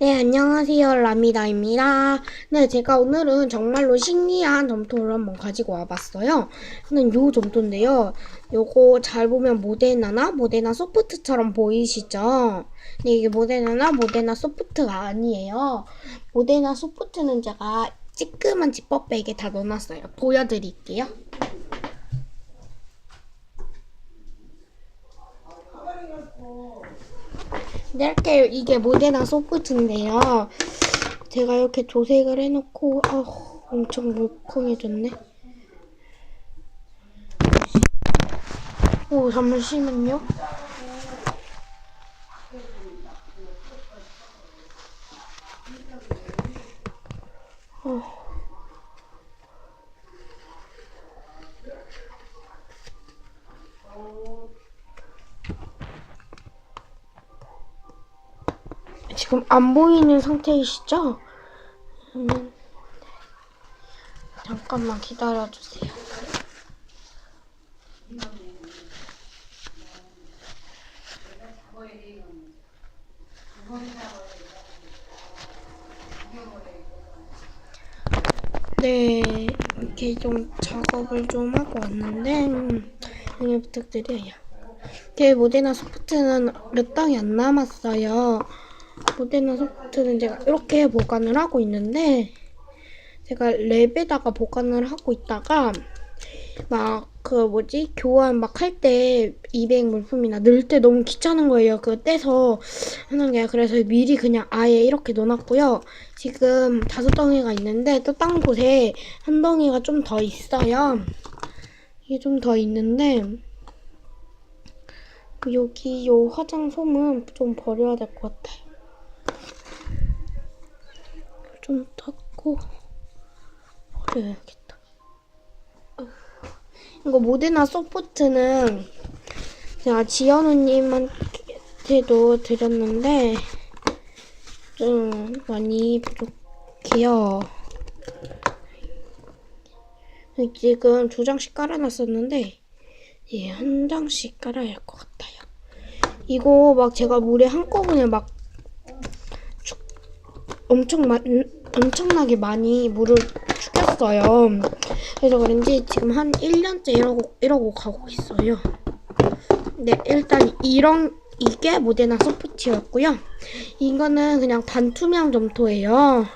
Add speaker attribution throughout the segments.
Speaker 1: 네, 안녕하세요. 라미다입니다. 네, 제가 오늘은 정말로 신기한 점토를 한번 가지고 와봤어요. 저는 요 점토인데요. 요거 잘 보면 모데나나 모데나 소프트처럼 보이시죠? 근데 이게 모데나나 모데나 소프트가 아니에요. 모데나 소프트는 제가 찌끄만 지퍼백에 다 넣어놨어요. 보여드릴게요. 이렇게 이게 모데나 소프트인데요. 제가 이렇게 조색을 해놓고 아 엄청 물컹해졌네. 오 잠시만요. 어. 지금 안 보이는 상태이시죠? 음, 잠깐만 기다려주세요. 네, 이렇게 좀 작업을 좀 하고 왔는데, 음, 양해 부탁드려요. 이렇게 모데나 소프트는 몇 방이 안 남았어요. 모데나 소프트는 제가 이렇게 보관을 하고 있는데 제가 랩에다가 보관을 하고 있다가 막 그 뭐지 교환 막 할 때 200 물품이나 넣을 때 너무 귀찮은 거예요. 그거 떼서 하는 게 그래서 미리 그냥 아예 이렇게 넣어놨고요. 지금 다섯 덩이가 있는데 또 딴 곳에 한 덩이가 좀 더 있어요. 이게 좀 더 있는데 그 여기 요 화장 솜은 좀 버려야 될 것 같아요. 좀 닦고 버려야겠다. 이거 모데나 소프트는 제가 지연우님한테도 드렸는데 좀 많이 부족해요. 지금 두 장씩 깔아놨었는데 예, 한 장씩 깔아야 할 것 같아요. 이거 막 제가 물에 한꺼번에 막 엄청 마, 엄청나게 많이 물을 죽였어요. 그래서 그런지 지금 한 1년째 이러고, 이러고 가고 있어요. 네, 일단 이런, 이게 모데나 소프트였고요. 이거는 그냥 반투명 점토예요.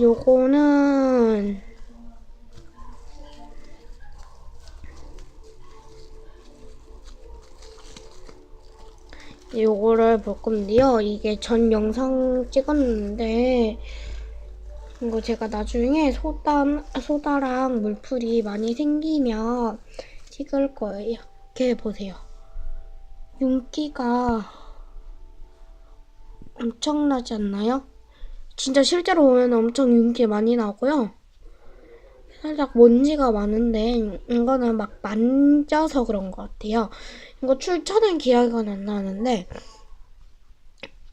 Speaker 1: 요거는 요거를 볼 건데요. 이게 전 영상 찍었는데 이거 제가 나중에 소다, 소다랑 물풀이 많이 생기면 찍을 거예요. 이렇게 보세요. 윤기가 엄청나지 않나요? 진짜 실제로 보면 엄청 윤기 많이 나고요. 살짝 먼지가 많은데 이거는 막 만져서 그런 것 같아요. 이거 출처는 기억은 안 나는데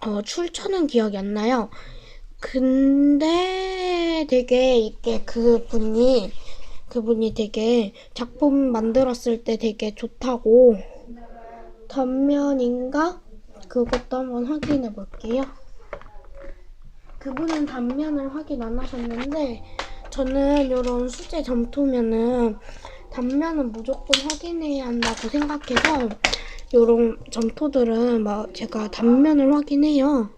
Speaker 1: 어 출처는 기억이 안 나요. 근데 되게 이게 그분이 그분이 되게 작품 만들었을 때 되게 좋다고 단면인가 그것도 한번 확인해 볼게요. 그분은 단면을 확인 안 하셨는데 저는 이런 수제 점토면은 단면은 무조건 확인해야 한다고 생각해서 이런 점토들은 막 제가 단면을 확인해요.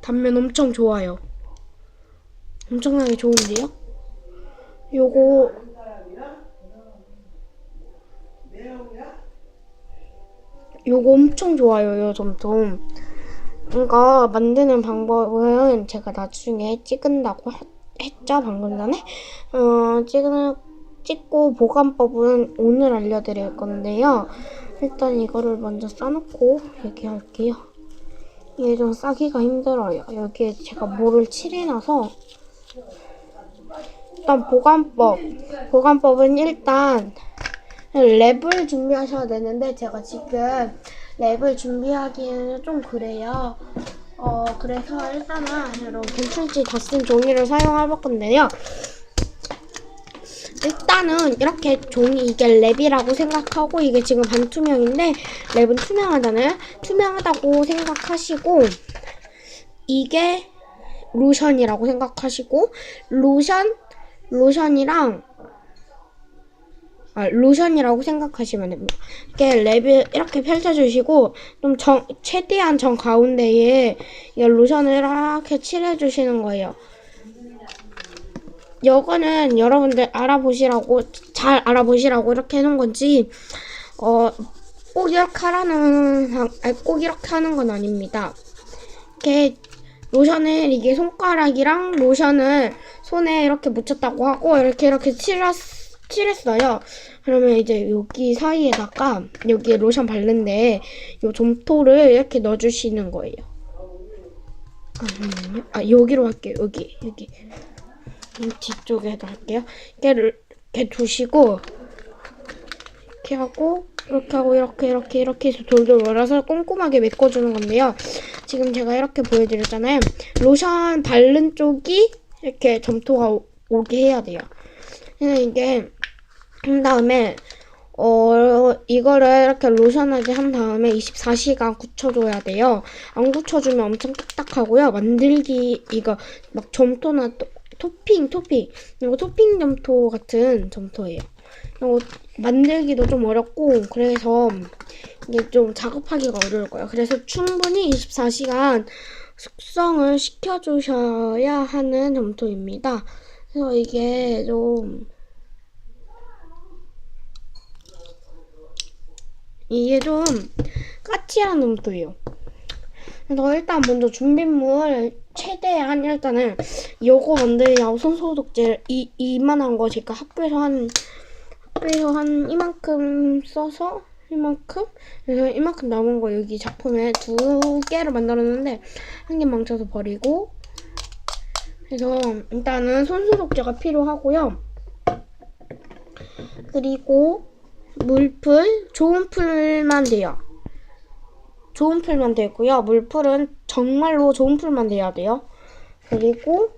Speaker 1: 단면 엄청 좋아요. 엄청나게 좋은데요? 요거 요거 엄청 좋아요, 요 점토. 이거 만드는 방법은 제가 나중에 찍은다고 했죠, 방금 전에. 어, 찍는, 찍고 보관법은 오늘 알려드릴 건데요. 일단 이거를 먼저 싸놓고 얘기할게요. 이게 좀 싸기가 힘들어요. 여기에 제가 뭐를 칠해놔서 일단 보관법. 보관법은 일단 랩을 준비하셔야 되는데 제가 지금 랩을 준비하기에는 좀 그래요. 어 그래서 일단은 이런 분출지 다 쓴 종이를 사용해 볼 건데요. 일단 일단은 이렇게 종이 이게 랩이라고 생각하고 이게 지금 반투명인데 랩은 투명하잖아요. 투명하다고 생각하시고 이게 로션이라고 생각하시고 로션 로션이랑 아, 로션이라고 생각하시면 됩니다. 이렇게 랩을 이렇게 펼쳐주시고 좀 정, 최대한 정 가운데에 이 로션을 이렇게 칠해주시는 거예요. 요거는 여러분들 알아보시라고 잘 알아보시라고 이렇게 해놓은 건지 어 꼭 이렇게 하라는 아니, 꼭 이렇게 하는 건 아닙니다. 이렇게 로션을 이게 손가락이랑 로션을 손에 이렇게 묻혔다고 하고 이렇게 이렇게 칠했, 칠했어요. 그러면 이제 여기 사이에다가 여기 로션 바른데 요 점토를 이렇게 넣어주시는 거예요. 아, 잠깐만요. 아 여기로 할게요. 여기 여기 이 뒤쪽에도 할게요. 이렇게 이렇게 두시고 이렇게 하고 이렇게 하고 이렇게 이렇게 이렇게 해서 돌돌 말아서 꼼꼼하게 메꿔주는 건데요. 지금 제가 이렇게 보여드렸잖아요. 로션 바른 쪽이 이렇게 점토가 오- 오게 해야 돼요. 그래서 이게 한 다음에 어 이거를 이렇게 로션하게 한 다음에 24시간 굳혀줘야 돼요. 안 굳혀주면 엄청 딱딱하고요. 만들기 이거 막 점토나 또- 토핑 토핑 이거 토핑 점토 같은 점토예요. 이거 만들기도 좀 어렵고 그래서 이게 좀 작업하기가 어려울 거예요. 그래서 충분히 24시간 숙성을 시켜주셔야 하는 점토입니다. 그래서 이게 좀 이게 좀 까칠한 점토예요. 그래서 일단 먼저 준비물 최대한 일단은 요거 만들려고 손소독제 이 이만한 거 제가 학교에서 한 학교에서 한 이만큼 써서 이만큼 그래서 이만큼 남은 거 여기 작품에 두 개를 만들었는데 한 개 망쳐서 버리고 그래서 일단은 손소독제가 필요하고요. 그리고 물풀 좋은 풀만 돼요. 좋은 풀만 되고요. 물풀은 정말로 좋은 풀만 돼야 돼요. 그리고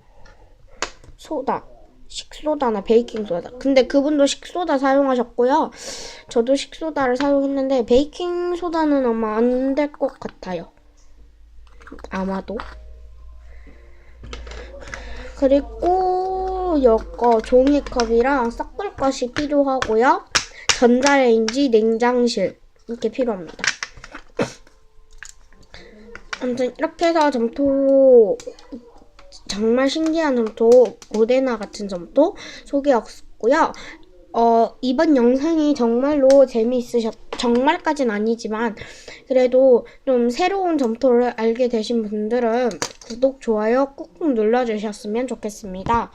Speaker 1: 소다. 식소다나 베이킹소다. 근데 그분도 식소다 사용하셨고요. 저도 식소다를 사용했는데 베이킹소다는 아마 안 될 것 같아요. 아마도. 그리고 여거 종이컵이랑 섞을 것이 필요하고요. 전자레인지, 냉장실 이렇게 필요합니다. 아무튼 이렇게 해서 점토 정말 신기한 점토 모데나 같은 점토 소개였고요. 어, 이번 영상이 정말로 재미있으셨 정말까진 아니지만 그래도 좀 새로운 점토를 알게 되신 분들은 구독, 좋아요 꾹꾹 눌러주셨으면 좋겠습니다.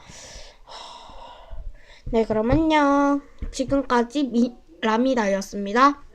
Speaker 1: 네, 그럼 안녕. 지금까지 미, 라미다였습니다.